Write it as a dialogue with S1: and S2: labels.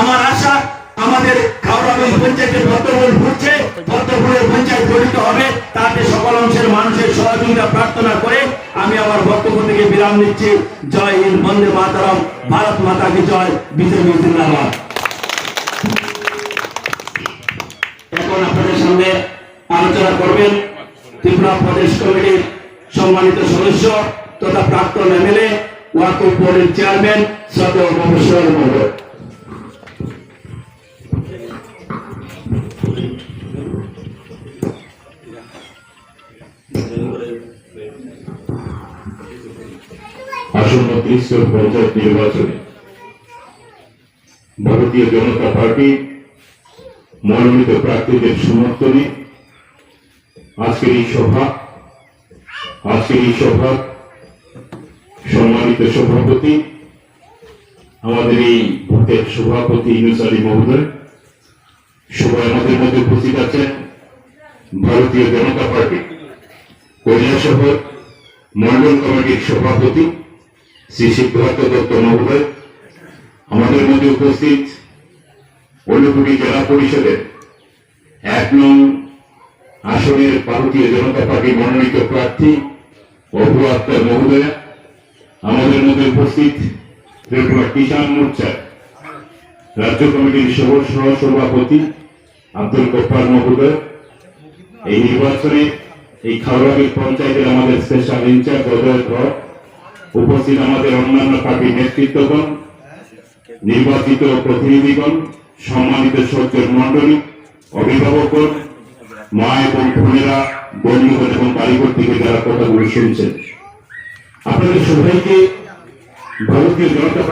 S1: আমার আশা, আমাদের খাওয়াগঞ্জ পঞ্চায়েতের ভদ্রপুর ঘুরছে ভদ্রপুরের পঞ্চায়েত গঠিত হবে। তাতে সকল অংশের মানুষের সহযোগিতা প্রার্থনা করে আমি আমার বক্তব্য থেকে বিরাম নিচ্ছি। জয় হিন্দ, বন্দে মাতারম, ভারত মাতা কি জয়, বিজেপি জিন্দাবাদ। এখন আপনাদের সামনে আলোচনা করবেন ত্রিপুরা প্রদেশ কমিটির সম্মানিত সদস্য তথা প্রাক্তন এমএলএ ওয়াকুফ বোর্ডের চেয়ারম্যান, শ্রদ্ধেয় মহেশ্বর মহোদয়।
S2: আসন্ন ত্রিস্তর পঞ্চায়েত নির্বাচনে ভারতীয় জনতা পার্টি মনোনীত প্রার্থীদের সমর্থনে আজকের এই সভা, আজকের এই সভা সম্মানিত সভাপতি, আমাদের এই ভোটের সভাপতি ইনুস মহোদয়। সবাই আমাদের মধ্যে উপস্থিত আছেন। ভারতীয় জনতা পার্টি কৈলাসহর মন্ডল কমিটির সভাপতি শ্রী সিদ্ধার্থ দত্ত মহোদয়, আমাদের মধ্যে উপস্থিত ঊনকোটি জেলা পরিষদের এক নং আসনের ভারতীয় জনতা পার্টি মনোনীত প্রার্থী অভু আক্তার মহোদয়, আমাদের মধ্যে উপস্থিত ত্রিপুরা কিষাণ মোর্চা রাজ্য কমিটির সহ সভাপতি আব্দুল গফার মহোদয়, এই নির্বাচনে এই খাওয়াগির পঞ্চায়েতের আমাদের স্পেশাল ইনচার্জ অজয় ধর উপস্থিত আমাদের অন্যান্য পার্টির নেতৃত্বগণ, নির্বাচিত প্রতিনিধিগণ, সম্মানিত সজ্জন মন্ডলী অভিভাবকগণ, মা এবং বোনেরা, বন্ধুগণ এবং কারিগর থেকে যারা কথাগুলো শুনছেন। আপনাদের সবাইকে ভারতীয় জনতা